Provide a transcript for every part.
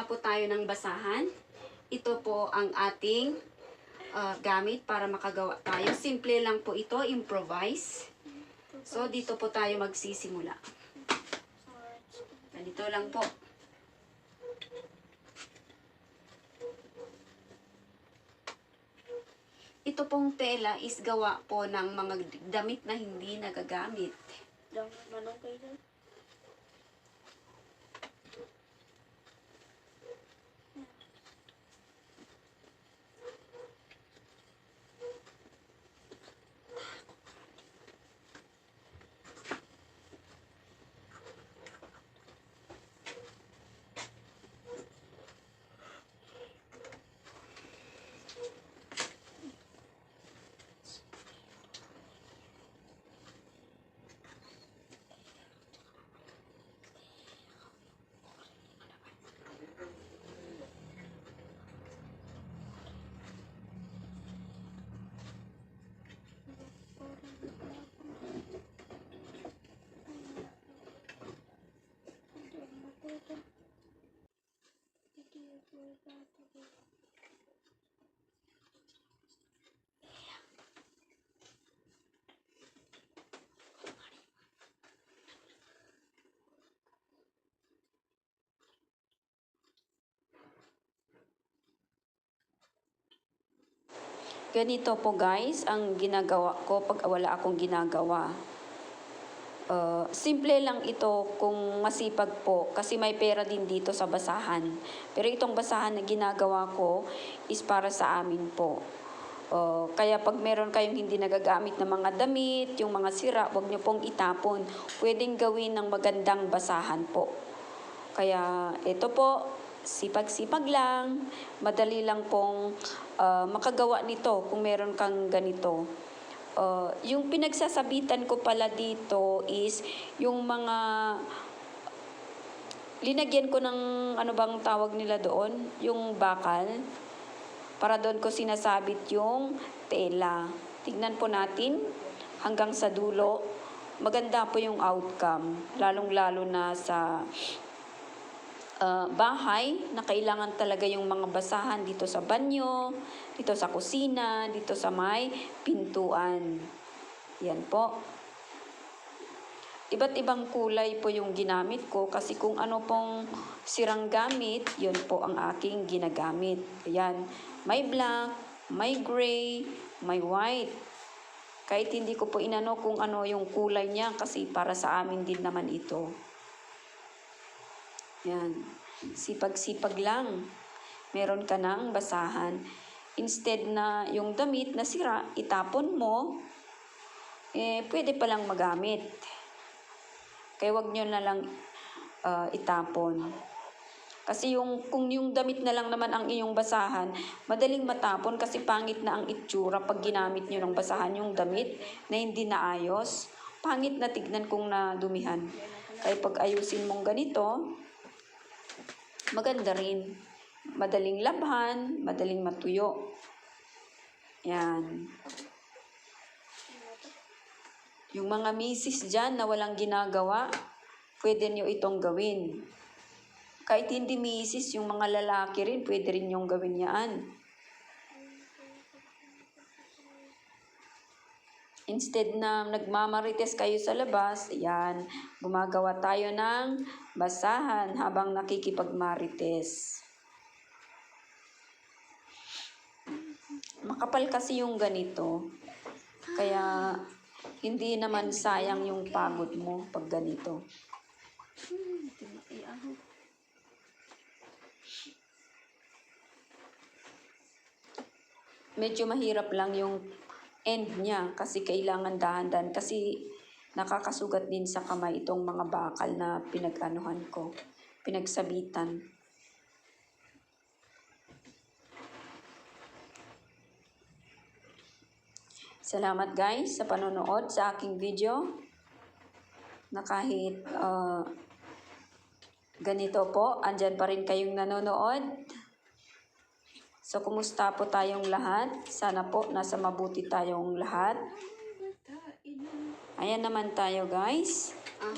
gumawa po tayo ng basahan. Ito po ang ating ah, gamit para makagawa tayo. Simple lang po ito, improvise. So, dito po tayo magsisimula. Ganito lang po. Ito pong tela is gawa po ng mga damit na hindi nagagamit. Manong kayo Ganito po guys ang ginagawa ko pag wala akong ginagawa. Uh, simple lang ito kung masipag po kasi may pera din dito sa basahan. Pero itong basahan na ginagawa ko is para sa amin po. Uh, kaya pag meron kayong hindi nagagamit na mga damit, yung mga sira, huwag niyo pong itapon. Pwedeng gawin ng magandang basahan po. Kaya ito po, sipag-sipag lang, madali lang pong ah, makagawa nito kung meron kang ganito. Ah, yung pinagsasabitan ko pala dito is yung mga linagyan ko ng ano bang tawag nila doon, yung bakal. Para doon ko sinasabit yung tela. Tignan po natin hanggang sa dulo. Maganda po yung outcome, lalong-lalo na sa uh, bahay na kailangan talaga yung mga basahan dito sa banyo, dito sa kusina, dito sa may pintuan. Yan po. Iba't ibang kulay po yung ginamit ko kasi kung ano pong sirang gamit, yun po ang aking ginagamit. Ayan, may black, may gray, may white. Kahit hindi ko po inano kung ano yung kulay niya kasi para sa amin din naman ito. Yan. Sipag-sipag lang. Meron ka ng basahan. Instead na yung damit na sira, itapon mo, eh, pwede palang magamit. Kaya wag nyo na lang ah, itapon. Kasi yung, kung yung damit na lang naman ang iyong basahan, madaling matapon kasi pangit na ang itsura pag ginamit nyo ng basahan yung damit na hindi naayos. Pangit na tignan kung nadumihan. Kaya pag ayusin mong ganito, maganda rin. Madaling labhan, madaling matuyo. Yan. Yung mga misis dyan na walang ginagawa, pwede nyo itong gawin. Kahit hindi misis, yung mga lalaki rin, pwede rin yung gawin yan. Instead na nagmamarites kayo sa labas, yan, gumagawa tayo ng basahan habang nakikipagmarites. Makapal kasi yung ganito. Kaya hindi naman sayang yung pagod mo pag ganito. Medyo mahirap lang yung end niya kasi kailangan dahan-dahan kasi nakakasugat din sa kamay itong mga bakal na pinag-anuhan ko, pinagsabitan. Salamat guys sa panonood sa aking video na kahit ah, ganito po, andyan pa rin kayong nanonood. So, kumusta po tayong lahat? Sana po nasa mabuti tayong lahat. Ayan naman tayo guys. Ah,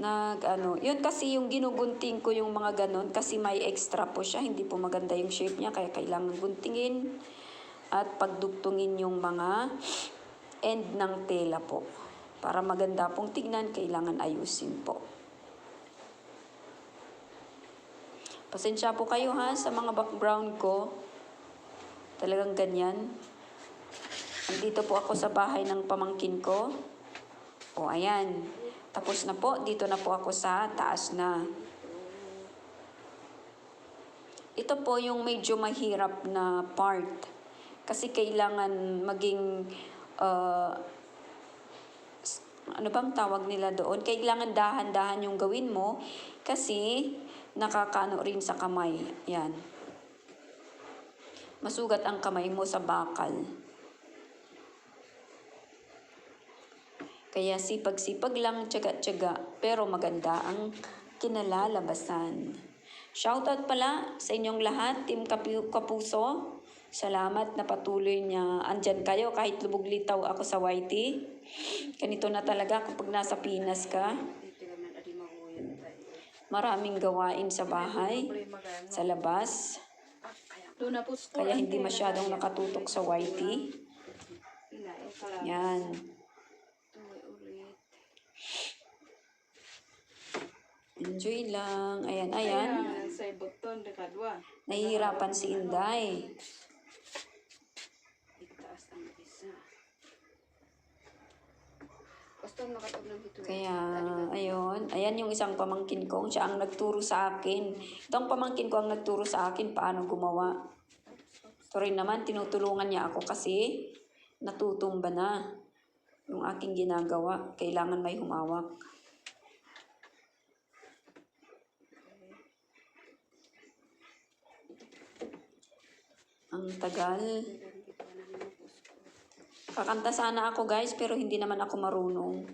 nag ano, yun kasi yung ginugunting ko yung mga ganon kasi may extra po siya, hindi po maganda yung shape niya kaya kailangan guntingin at pagdugtungin yung mga end ng tela po. Para maganda pong tignan, kailangan ayusin po. Pasensya po kayo ha sa mga background ko. Talagang ganyan. Andito po ako sa bahay ng pamangkin ko. O ayan. Tapos na po, dito na po ako sa taas na. Ito po yung medyo mahirap na part. Kasi kailangan maging, uh, ano bang tawag nila doon? Kailangan dahan-dahan yung gawin mo kasi nakakano rin sa kamay. Yan. Masugat ang kamay mo sa bakal. Kaya sipag-sipag lang, tiyaga-tiyaga, pero maganda ang kinalalabasan. Shoutout pala sa inyong lahat, Team Kapu- Kapuso. Salamat na patuloy niya andyan kayo kahit lubog litaw ako sa YT. Ganito na talaga kapag nasa Pinas ka. Maraming gawain sa bahay, sa labas. Kaya hindi masyadong nakatutok sa YT. Yan. Enjoy lang. Ayan, ayan. Nahihirapan si Inday. Basta nakatog ng ito. Kaya, ayun. Ayan yung isang pamangkin ko. Siya ang nagturo sa akin. Itong pamangkin ko ang nagturo sa akin paano gumawa. Ito rin naman, tinutulungan niya ako kasi natutumba na yung aking ginagawa. Kailangan may humawak. Ang tagal. Kakanta sana ako guys, pero hindi naman ako marunong.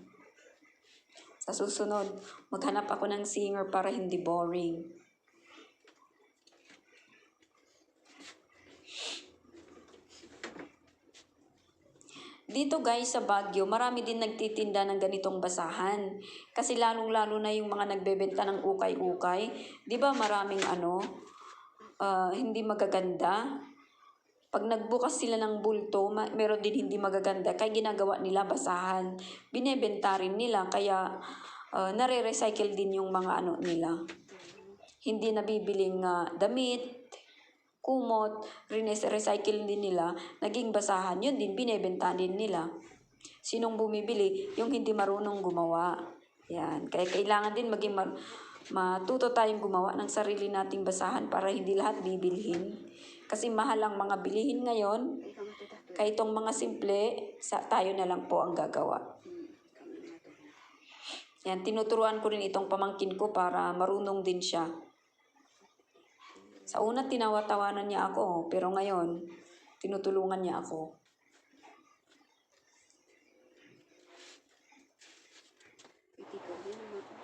Sa susunod, maghanap ako ng singer para hindi boring. Dito guys sa Baguio, marami din nagtitinda ng ganitong basahan. Kasi lalong-lalo na yung mga nagbebenta ng ukay-ukay. Di ba maraming ano, ah, hindi magaganda. Pag nagbukas sila ng bulto, meron din hindi magaganda. Kaya ginagawa nila basahan. Binebenta rin nila. Kaya ah, nare-recycle din yung mga ano nila. Hindi nabibiling ah, damit, kumot, recycle din nila. Naging basahan. Yun din, binebenta din nila. Sinong bumibili? Yung hindi marunong gumawa. Yan. Kaya kailangan din maging mar- matuto tayong gumawa ng sarili nating basahan para hindi lahat bibilhin. Kasi mahal ang mga bilihin ngayon. Kaya itong mga simple, sa, tayo na lang po ang gagawa. Yan, tinuturuan ko rin itong pamangkin ko para marunong din siya. Sa una, tinawa-tawanan niya ako, pero ngayon, tinutulungan niya ako. Itigaw din naman.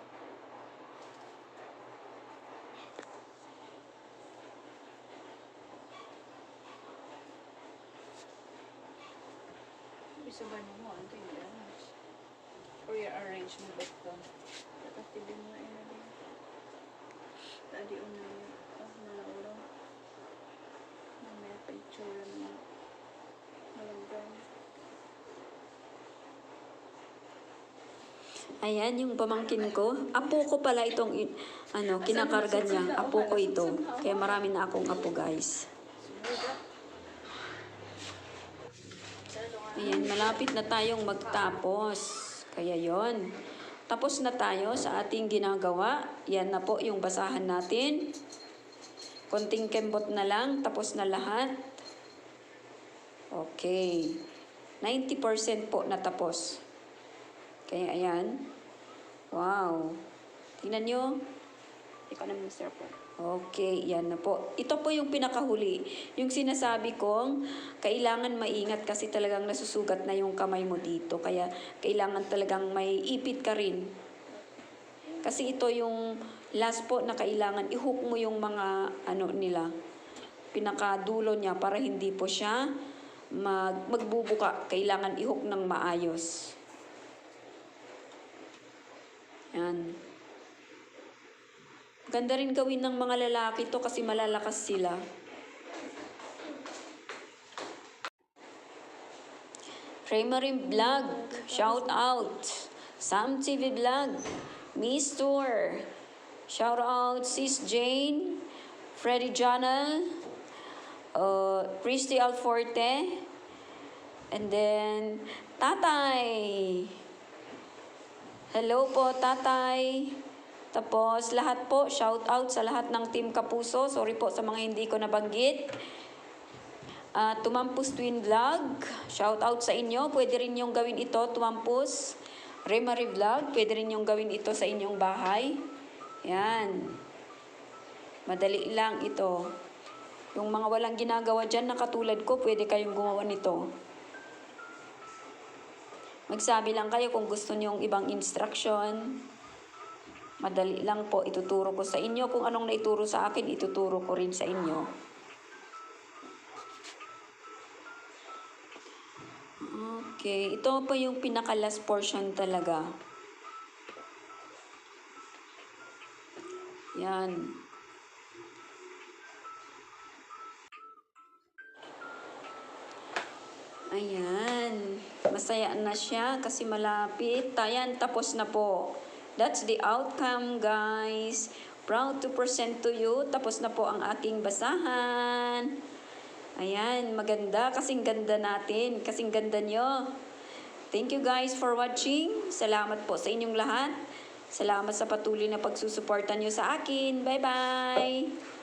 Bisa ba niyo mo? Ano yung arrange? Or your arrange mo button? Tatapilin mo na din. Tadi una yung oh, nalauro. Mamaya pa itsura ng malanggan. Ayan, yung pamangkin ko. Apo ko pala itong, ano, kinakarga niya. Apo ko ito. Kaya marami na akong apo, guys. Ayan, malapit na tayong magtapos. Kaya yon. Tapos na tayo sa ating ginagawa. Yan na po yung basahan natin. Konting kembot na lang. Tapos na lahat. Okay. 90% po natapos. Kaya ayan. Wow. Tingnan nyo. Ikaw na Mr. Po. Okay, yan na po. Ito po yung pinakahuli. Yung sinasabi kong kailangan maingat kasi talagang nasusugat na yung kamay mo dito. Kaya kailangan talagang may ipit ka rin. Kasi ito yung last po na kailangan i-hook mo yung mga ano nila. Pinakadulo niya para hindi po siya mag, magbubuka. Kailangan i-hook ng maayos. Yan. Ganda rin gawin ng mga lalaki to kasi malalakas sila. Raymarin Vlog, shout out. Sam TV Vlog, Miss Tour, shout out Sis Jane, Freddy Janel, uh, Christy Alforte, and then Tatay. Hello po, Tatay. Tapos lahat po, shout out sa lahat ng Team Kapuso. Sorry po sa mga hindi ko nabanggit. Ah, Tumampus Twin Vlog, shout out sa inyo. Pwede rin yung gawin ito, Tumampus. Remary Vlog, pwede rin yung gawin ito sa inyong bahay. Yan. Madali lang ito. Yung mga walang ginagawa dyan na katulad ko, pwede kayong gumawa nito. Magsabi lang kayo kung gusto nyo yung ibang instruction. Madali lang po, ituturo ko sa inyo. Kung anong naituro sa akin, ituturo ko rin sa inyo. Okay, ito pa yung pinaka-last portion talaga. Yan. Ayan. Masaya na siya kasi malapit. Ayan, tapos na po. That's the outcome, guys. Proud to present to you. Tapos na po ang aking basahan. Ayan, maganda. Kasing ganda natin. Kasing ganda nyo. Thank you guys for watching. Salamat po sa inyong lahat. Salamat sa patuloy na pagsusuporta nyo sa akin. Bye-bye!